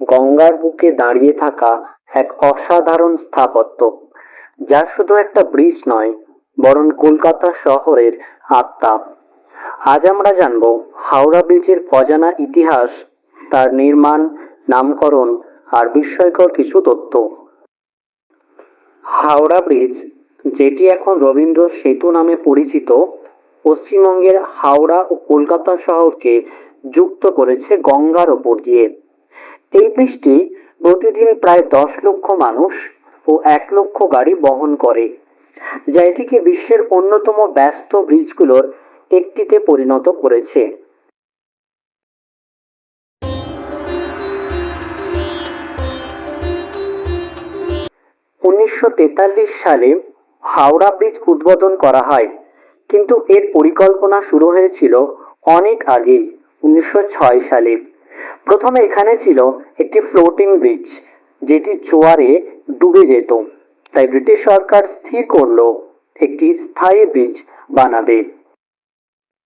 গঙ্গার বুকে দাঁড়িয়ে থাকা এক অসাধারণ স্থাপত্য, যা শুধু একটা ব্রিজ নয়, বরং কলকাতা শহরের আত্মা। আজ আমরা জানব হাওড়া ব্রিজের অজানা ইতিহাস, তার নির্মাণ, নামকরণ আর বিস্ময়কর কিছু তথ্য। হাওড়া ব্রিজ, যেটি এখন রবীন্দ্র সেতু নামে পরিচিত, পশ্চিমবঙ্গের হাওড়া ও কলকাতা শহরকে যুক্ত করেছে গঙ্গার ওপর দিয়ে। এই ব্রিজটি প্রতিদিন প্রায় দশ লক্ষ মানুষ ও এক লক্ষ গাড়ি বহন করে, যা এটিকে বিশ্বের অন্যতম ব্যস্ত ব্রিজগুলোর একটিতে পরিণত করেছে। উনিশশো তেতাল্লিশ সালে হাওড়া ব্রিজ উদ্বোধন করা হয়, কিন্তু এর পরিকল্পনা শুরু হয়েছিল অনেক আগেই, উনিশশো ছয় সালে। প্রথমে এখানে ছিল একটি ফ্লোটিং ব্রিজ যেটি জোয়ারে ডুবে যেত। তাই ব্রিটিশ সরকার স্থির করল একটি স্থায়ী ব্রিজ বানাবে।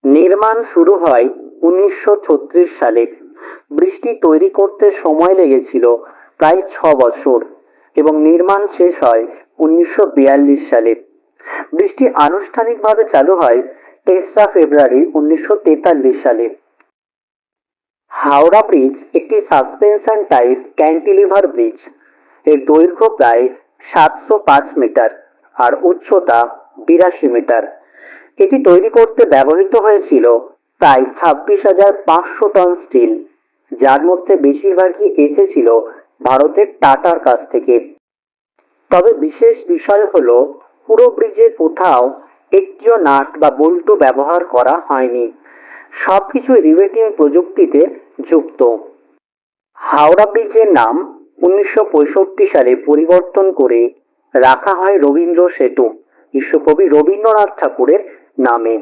নির্মাণ শুরু হয় উনিশশো ছত্রিশ সালে। ব্রিজটি তৈরি করতে সময় লেগেছিল প্রায় ছ বছর এবং নির্মাণ শেষ হয় উনিশশো বিয়াল্লিশ সালে। ব্রিজটি আনুষ্ঠানিকভাবে চালু হয় তেসরা ফেব্রুয়ারি উনিশশো তেতাল্লিশ সালে। হাওড়া ব্রিজ একটি সাসপেনশন টাইপ ক্যান্টিলিভার ব্রিজ। এর দৈর্ঘ্য প্রায় সাতশো পাঁচ মিটার আর উচ্চতা বিরাশি মিটার। এটি তৈরি করতে ব্যবহৃত হয়েছিল প্রায় ছাব্বিশ হাজার পাঁচশো টন স্টিল, যার মধ্যে বেশিরভাগই এসেছিল ভারতের টাটার কাছ থেকে। তবে বিশেষ বিষয় হলো, পুরো ব্রিজে কোথাও একটিও নাট বা বল্টু ব্যবহার করা হয়নি। সবকিছু রিভেটিং প্রযুক্তিতে যুক্ত। হাওড়া ব্রিজের নাম উনিশশো পঁয়ষট্টি সালে পরিবর্তন করে রাখা হয় রবীন্দ্র সেতু। বিশ্বকবি রবীন্দ্রনাথ ঠাকুরের নামে।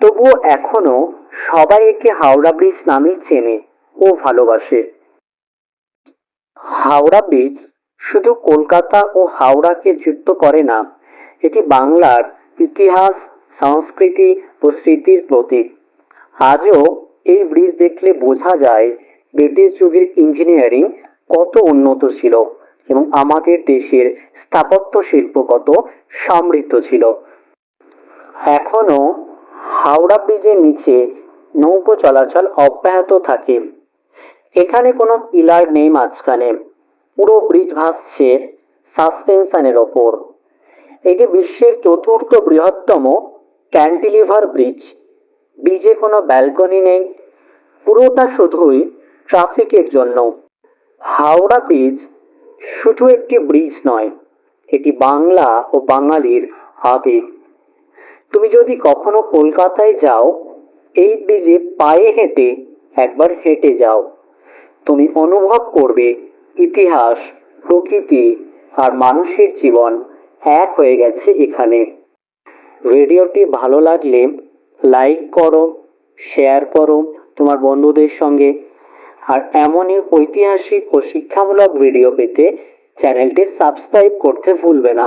তবুও এখনও সবাই একে হাওড়া ব্রিজ নামেই চেনে ও ভালোবাসে। হাওড়া ব্রিজ শুধু কলকাতা ও হাওড়াকে যুক্ত করে না, এটি বাংলার ইতিহাস, সংস্কৃতি ও স্মৃতির প্রতীক। আজও এই ব্রিজ দেখলে বোঝা যায় ব্রিটিশ যুগের ইঞ্জিনিয়ারিং কত উন্নত ছিল এবং আমাদের দেশের স্থাপত্য শিল্প কত সমৃদ্ধ ছিল। এখনও হাওড়া ব্রিজের নিচে নৌকো চলাচল অব্যাহত থাকে। এখানে কোনো পিলার নেই মাঝখানে। পুরো ব্রিজ ভাসছে সাসপেনশনের ওপর। এটি বিশ্বের চতুর্থ বৃহত্তম ক্যান্টিলিভার ব্রিজ। ব্রিজে কোনো ব্যালকনি নেই, পুরোটা শুধুই ট্রাফিকের জন্য। হাওড়া ব্রিজ শুধু একটি ব্রিজ নয়, এটি বাংলা ও বাঙালির আবেগ। তুমি যদি কখনো কলকাতায় যাও, এই ব্রিজে পায়ে হেঁটে একবার হেঁটে যাও। তুমি অনুভব করবে ইতিহাস, প্রকৃতি আর মানুষের জীবন এক হয়ে গেছে এখানে। ভিডিওটি ভালো লাগলে লাইক করো শেয়ার করো তোমার বন্ধুদের সঙ্গে। আর এমনই ঐতিহাসিক ও শিক্ষামূলক ভিডিও পেতে চ্যানেলটি সাবস্ক্রাইব করতে ভুলবে না।